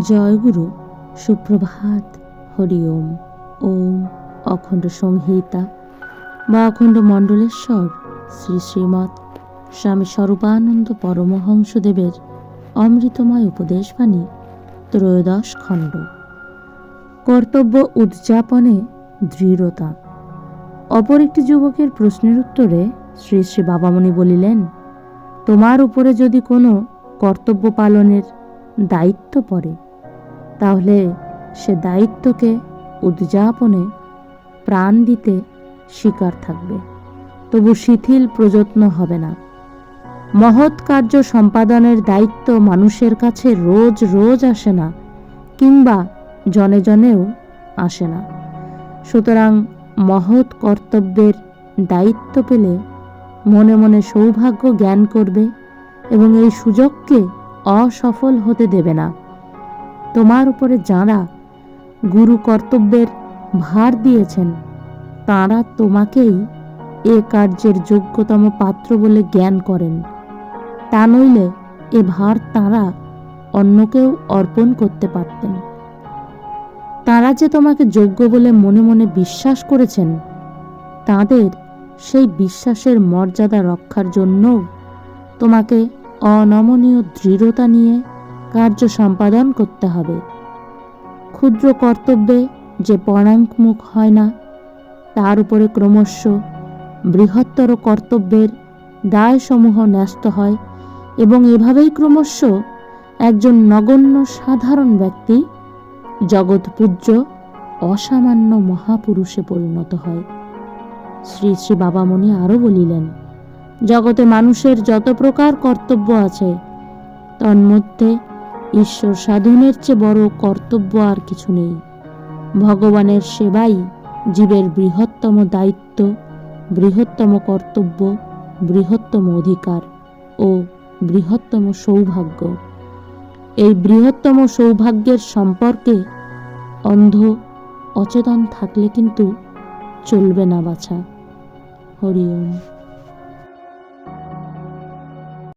জয়গুরু সুপ্রভাত, হরি ওম ওম অখণ্ড সংহিতা। বা অখণ্ড মণ্ডলেশ্বর, শ্রী শ্রীমৎ স্বামী স্বরূপানন্দ পরমহংসদেবের অমৃতময় উপদেশবাণী, ত্রয়োদশ খণ্ড। কর্তব্য উদযাপনে দৃঢ়তা। অপর একটি যুবকের প্রশ্নের উত্তরে শ্রী শ্রী বাবামণি বলিলেন, তোমার উপরে যদি কোনো কর্তব্য পালনের দায়িত্ব পড়ে। তাহলে সে দায়িত্বকে উদযাপনে প্রাণ দিতে স্বীকার থাকবে। তবু শিথিল প্রযত্ন হবে না। মহৎ কার্য সম্পাদনের দায়িত্ব মানুষের কাছে রোজ রোজ আসে না কিংবা জনে জনেও আসে না। সুতরাং মহৎ কর্তব্যের দায়িত্ব পেলে মনে মনে সৌভাগ্য জ্ঞান করবে এবং এই সুযোগকে অসফল হতে দেবে না। তোমার উপরে যাঁরা গুরু কর্তব্যের ভার দিয়েছেন, তাঁরা তোমাকেই এ কার্যের যোগ্যতম পাত্র বলে জ্ঞান করেন। তা নইলে এ ভার তাঁরা অন্যকেও অর্পণ করতে পারতেন। তাঁরা যে তোমাকে যোগ্য বলে মনে মনে বিশ্বাস করেছেন, তাদের সেই বিশ্বাসের মর্যাদা রক্ষার জন্যও তোমাকে অনমনীয় দৃঢ়তা নিয়ে কার্য সম্পাদন করতে হবে। ক্ষুদ্র কর্তব্যে যে পরাঙ্কমুখ হয় না, তার উপরে ক্রমশ বৃহত্তর কর্তব্যের দায়সমূহ ন্যস্ত হয় এবং এভাবেই ক্রমশ একজন নগণ্য সাধারণ ব্যক্তি জগৎপূজ্য অসামান্য মহাপুরুষে পরিণত হয়। শ্রী শ্রী বাবামণি আরও বলিলেন জগতে মানুষের যত প্রকার কর্তব্য আছে তন্মধ্যে ঈশ্বর সাধনের চেয়ে বড় কর্তব্য আর কিছু নেই। ভগবানের সেবাই জীবের বৃহত্তম দায়িত্ব, বৃহত্তম কর্তব্য, বৃহত্তম অধিকার ও বৃহত্তম সৌভাগ্য। এই বৃহত্তম সৌভাগ্যের সম্পর্কে অন্ধ অচেতন থাকলে কিন্তু চলবে না বাছা। হরি ওম।